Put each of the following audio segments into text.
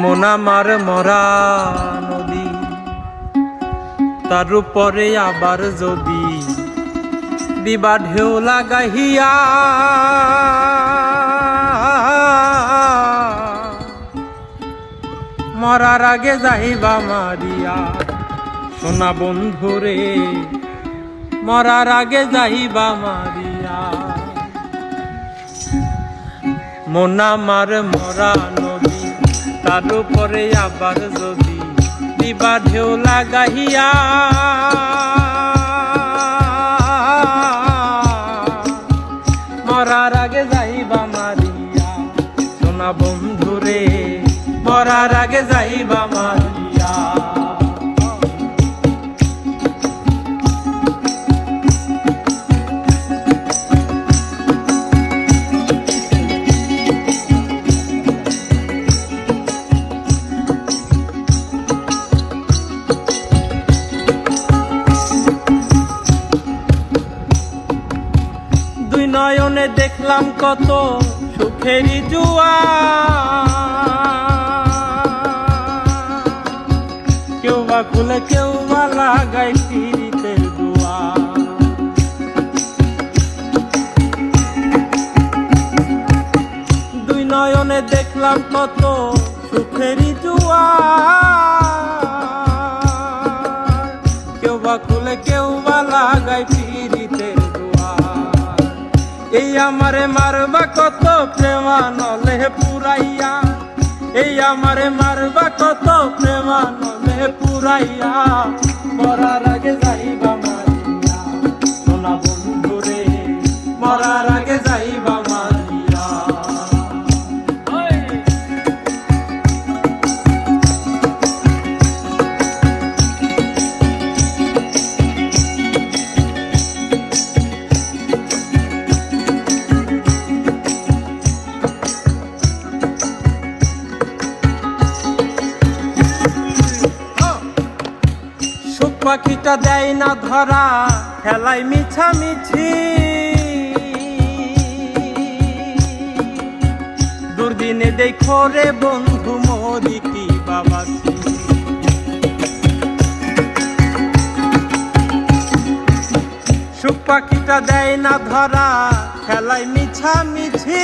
মোনামার মরা নদী, তার উপরে আবার যদি দিবা ঢেউ লাগাইয়া মরার আগে যাইবা মারিয়া, সোনা বন্ধুরে, মরার আগে যাইবা মারিয়া। মোনামার মরা নদী, তার উপরে আবার যদি দিবা ঢেউ লাগাইয়া মরার আগে যাইবা মারিয়া, সোনা বন্ধুরে, মরার আগে যাইবা দেখলাম কত সুখেরই জুয়া। কেউ বা খুলে, কেউ বা লাগাই দুয়া দুই নয়নে দেখলাম কত সুখেরই জুয়া। কেউ বা খুলে, কেউ বা লাগাই দুয়া এই আমারে মারবা কত প্রেমা নলে পুরাইয়া। এই আমারে মারবা কত প্রেমা নলে পুরাইয়া। মরার আগে যাইবা পাখিটা দেয় না ধরা, খেলায় মিছামিছি দুর্দিনে দেখো রে বন্ধু, মরি কি বাবা সুখ পাখিটা দেয় না ধরা, খেলায় মিছামিছি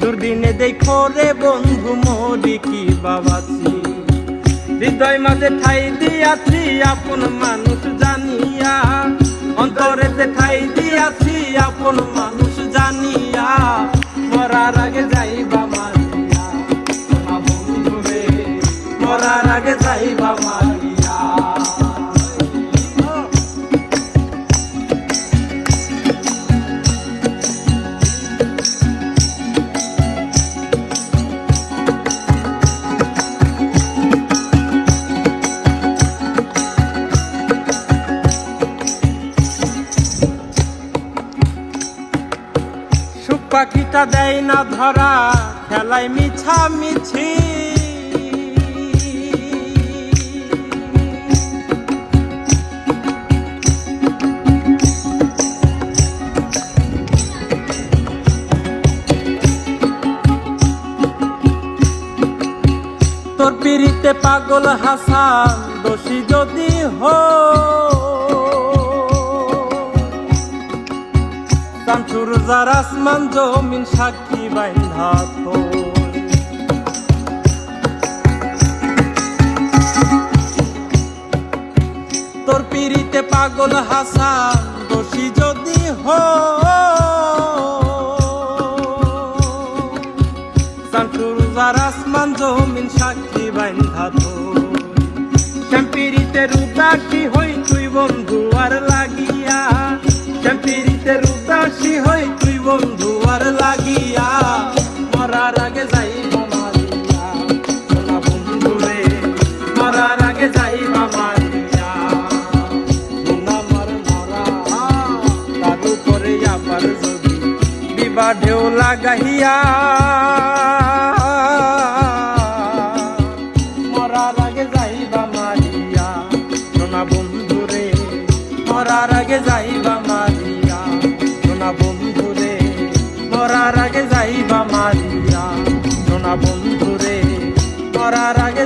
দুর্দিনে দেখো রে বন্ধু, মরি কি বাবাছি হৃদয় মাঝে ঠাই দিয়াছি, আপন মানুষ জানিয়া। অন্তরেতে ঠাই দিয়াছি, আপন মানুষ জানিয়া। মরার আগে যাইবা মারিয়া। বন্ধু রে মরার আগে পাখিটা দেয় না ধরা খেলায় মিছা মিছি। তোর পিড়িতে পাগল হাসান দোষী যদি হো শামসুর যার আসমান জমিন সাক্ষী বাইন্ধা। তোর পিড়িতে পাগল হাসান বা ঢেউ গাহিয়া মরার আগে যাইবা মারিয়া। সোনা বন্ধু রে মরার আগে যাইবা মারিয়া। সোনা বন্ধু রে মরার আগে যাইবা মারিয়া। সোনা বন্ধু রে মরার আগে